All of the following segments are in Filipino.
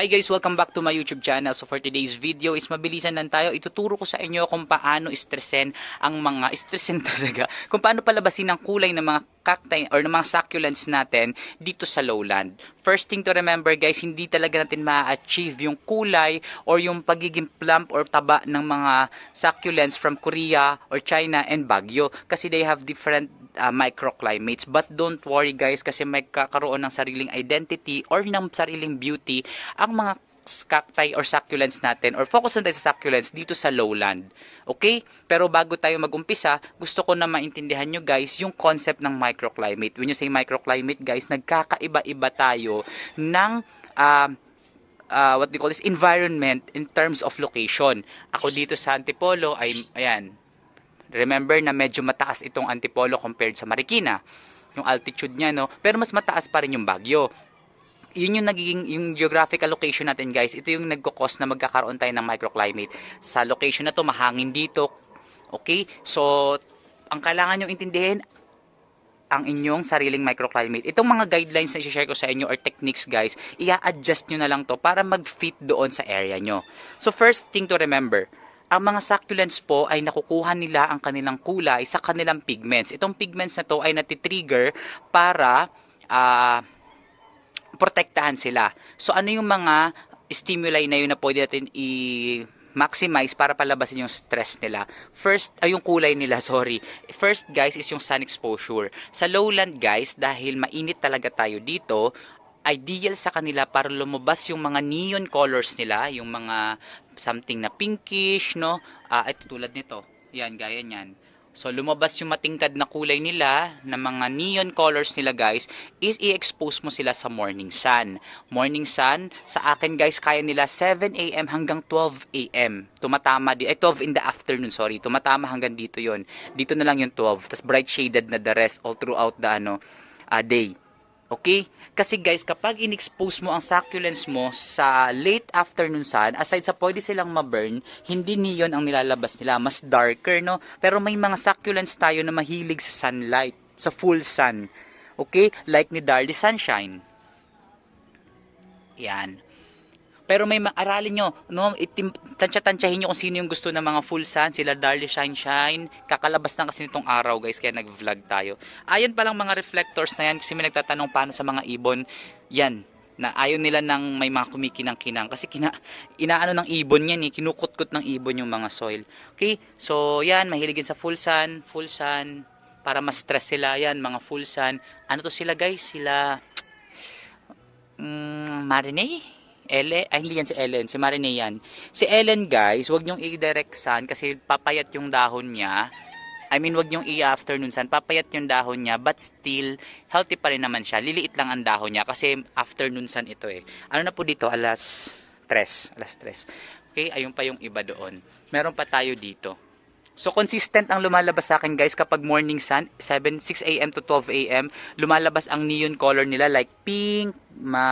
Hi guys, welcome back to my YouTube channel. So for today's video is mabilisan lang tayo. Ituturo ko sa inyo kung paano stressin ang mga stressin talaga. Kung paano palabasin ang kulay ng mga cacti or ng mga succulents natin dito sa lowland. First thing to remember guys, hindi talaga natin ma-achieve yung kulay or yung pagiging plump or taba ng mga succulents from Korea or China and Baguio kasi they have different uh, microclimates. But don't worry guys kasi may kakaroon ng sariling identity or ng sariling beauty ang mga cacti or succulents natin or focus na tayo sa succulents dito sa lowland. Okay? Pero bago tayo magumpisa, gusto ko na maintindihan nyo guys yung concept ng microclimate. When you say microclimate guys, nagkakaiba-iba tayo ng uh, uh, what do you call this environment in terms of location. Ako dito sa Antipolo ay ayan. Remember na medyo mataas itong Antipolo compared sa Marikina. Yung altitude niya no, pero mas mataas pa rin yung Baguio yun yung nagiging yung geographical location natin guys ito yung nagko-cause na magkakaroon tayo ng microclimate sa location na to mahangin dito okay so ang kailangan nyo intindihin ang inyong sariling microclimate. Itong mga guidelines na i-share ko sa inyo or techniques guys, i-adjust nyo na lang to para mag-fit doon sa area nyo. So first thing to remember, ang mga succulents po ay nakukuha nila ang kanilang kulay sa kanilang pigments. Itong pigments na to ay natitrigger para uh, protektahan sila. So ano yung mga stimuli na yun na pwede natin i maximize para palabasin yung stress nila. First, ay yung kulay nila, sorry. First guys is yung sun exposure. Sa lowland guys, dahil mainit talaga tayo dito, ideal sa kanila para lumabas yung mga neon colors nila, yung mga something na pinkish, no? Ah, ito tulad nito. Yan, gaya niyan So, lumabas yung matingkad na kulay nila, na mga neon colors nila guys, is i-expose mo sila sa morning sun. Morning sun, sa akin guys, kaya nila 7 a.m. hanggang 12 a.m. Tumatama, di, eh 12 in the afternoon, sorry. Tumatama hanggang dito yon Dito na lang yung 12. Tapos bright shaded na the rest all throughout the ano, uh, day. Okay? Kasi guys, kapag in-expose mo ang succulents mo sa late afternoon sun, aside sa pwede silang ma-burn, hindi neon ang nilalabas nila, mas darker, no? Pero may mga succulents tayo na mahilig sa sunlight, sa full sun. Okay? Like ni Darly Sunshine. Yan. Pero may aralin nyo, no, itim, tansya-tansyahin nyo kung sino yung gusto ng mga full sun, sila Darly Shine Shine. Kakalabas na kasi nitong araw guys, kaya nag-vlog tayo. Ayan palang mga reflectors na yan, kasi may nagtatanong paano sa mga ibon. Yan, na ayaw nila ng may mga kumikinang-kinang kasi kina, inaano ng ibon yan eh, kinukutkot ng ibon yung mga soil. Okay, so yan, mahiligin sa full sun, full sun, para mas stress sila yan, mga full sun. Ano to sila guys? Sila, mm, marinade? Ellen, ay hindi yan si Ellen, si Marine yan. Si Ellen guys, wag nyong i-direct sun kasi papayat yung dahon niya. I mean, wag nyong i-afternoon sun, papayat yung dahon niya, but still, healthy pa rin naman siya. Liliit lang ang dahon niya kasi afternoon sun ito eh. Ano na po dito? Alas 3. Alas 3. Okay, ayun pa yung iba doon. Meron pa tayo dito. So consistent ang lumalabas sa akin guys kapag morning sun, 7 6 AM to 12 AM, lumalabas ang neon color nila like pink, ma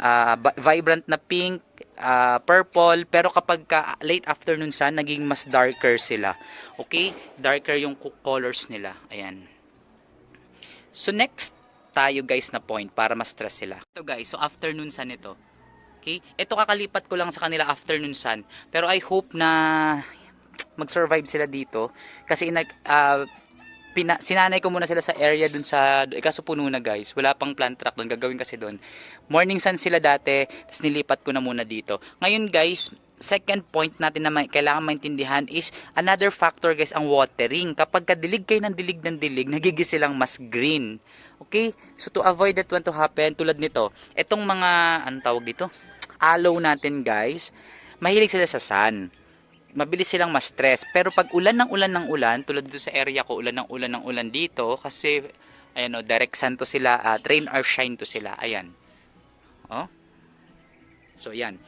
uh, vibrant na pink, uh, purple, pero kapag ka late afternoon sun, naging mas darker sila. Okay? Darker yung colors nila. Ayan. So next tayo guys na point para mas stress sila. Ito guys, so afternoon sun ito. Okay? Ito kakalipat ko lang sa kanila afternoon sun. Pero I hope na mag-survive sila dito kasi nag uh, pina, sinanay ko muna sila sa area dun sa eh, kaso puno na guys. Wala pang plant truck doon gagawin kasi doon morning sun sila dati tapos nilipat ko na muna dito. Ngayon guys second point natin na may, kailangan maintindihan is another factor guys ang watering. Kapag kadilig kayo ng dilig ng dilig nagigis silang mas green. Okay? So to avoid that one to happen tulad nito etong mga anong tawag dito? Aloe natin guys. Mahilig sila sa sun mabilis silang ma-stress. Pero pag ulan ng ulan ng ulan, tulad dito sa area ko, ulan ng ulan ng ulan dito, kasi, ayan o, direct sun to sila, uh, rain or shine to sila. Ayan. Oh. So, yan.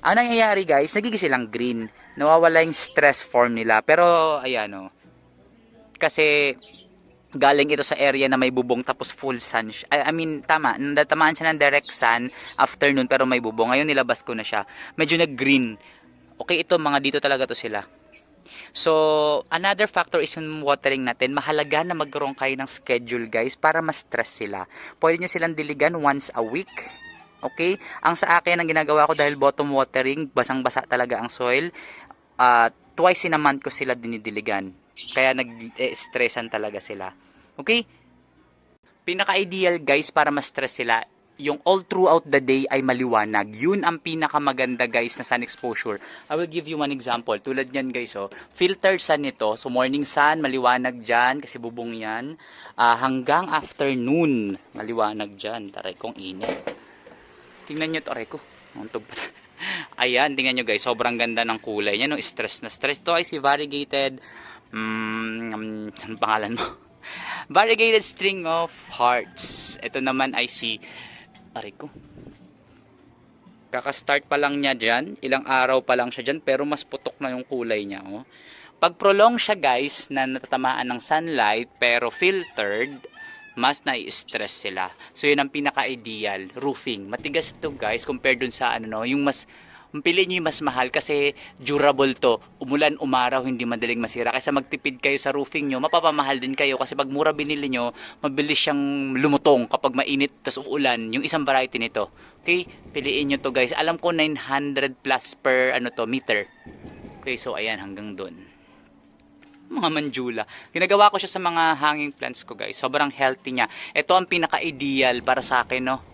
Ang nangyayari guys, nagiging silang green. Nawawala yung stress form nila. Pero, ayan o. Kasi, galing ito sa area na may bubong tapos full sun. I, I mean, tama. Natamaan siya ng direct sun afternoon pero may bubong. Ngayon nilabas ko na siya. Medyo nag-green Okay, ito mga dito talaga to sila. So, another factor is yung watering natin. Mahalaga na magkaroon kayo ng schedule guys para ma-stress sila. Pwede nyo silang diligan once a week. Okay? Ang sa akin, ang ginagawa ko dahil bottom watering, basang-basa talaga ang soil, ah, twice in a month ko sila dinidiligan. Kaya nag-stressan talaga sila. Okay? Pinaka-ideal guys para ma-stress sila, yung all throughout the day ay maliwanag. Yun ang pinakamaganda guys na sun exposure. I will give you one example. Tulad yan guys, oh. filtered sun ito. So morning sun, maliwanag dyan kasi bubong yan. Ah, hanggang afternoon, maliwanag dyan. Taray kong init. Tingnan nyo to, aray ko. Untog pa. Ayan, tingnan nyo guys, sobrang ganda ng kulay niya. No? Stress na stress. To ay si variegated, mm, um, pangalan mo? variegated string of hearts. Ito naman ay si, aray ko. Kaka-start pa lang niya dyan. Ilang araw pa lang siya dyan. Pero mas putok na yung kulay niya. Oh. Pag prolong siya guys, na natatamaan ng sunlight, pero filtered, mas nai-stress sila. So yun ang pinaka-ideal, roofing. Matigas to guys compared dun sa ano no, yung mas piliin niyo yung mas mahal kasi durable to. Umulan, umaraw, hindi madaling masira. Kaysa magtipid kayo sa roofing nyo, mapapamahal din kayo kasi pag mura binili nyo, mabilis siyang lumutong kapag mainit tas uulan. Yung isang variety nito. Okay? Piliin nyo to guys. Alam ko 900 plus per ano to, meter. Okay, so ayan hanggang doon mga manjula. Ginagawa ko siya sa mga hanging plants ko guys. Sobrang healthy niya. Ito ang pinaka-ideal para sa akin no.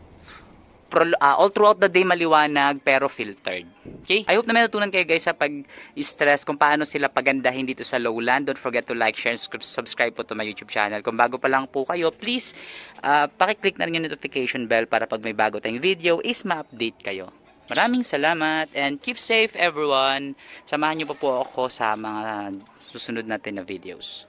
Pro, ah, all throughout the day maliwanag pero filtered. Okay? I hope na may natutunan kayo guys sa pag-stress kung paano sila pagandahin dito sa lowland. Don't forget to like, share, and subscribe po to my YouTube channel. Kung bago pa lang po kayo, please ah, pakiclick na rin yung notification bell para pag may bago tayong video is ma-update kayo. Maraming salamat and keep safe everyone. Samahan niyo pa po ako sa mga susunod natin na videos.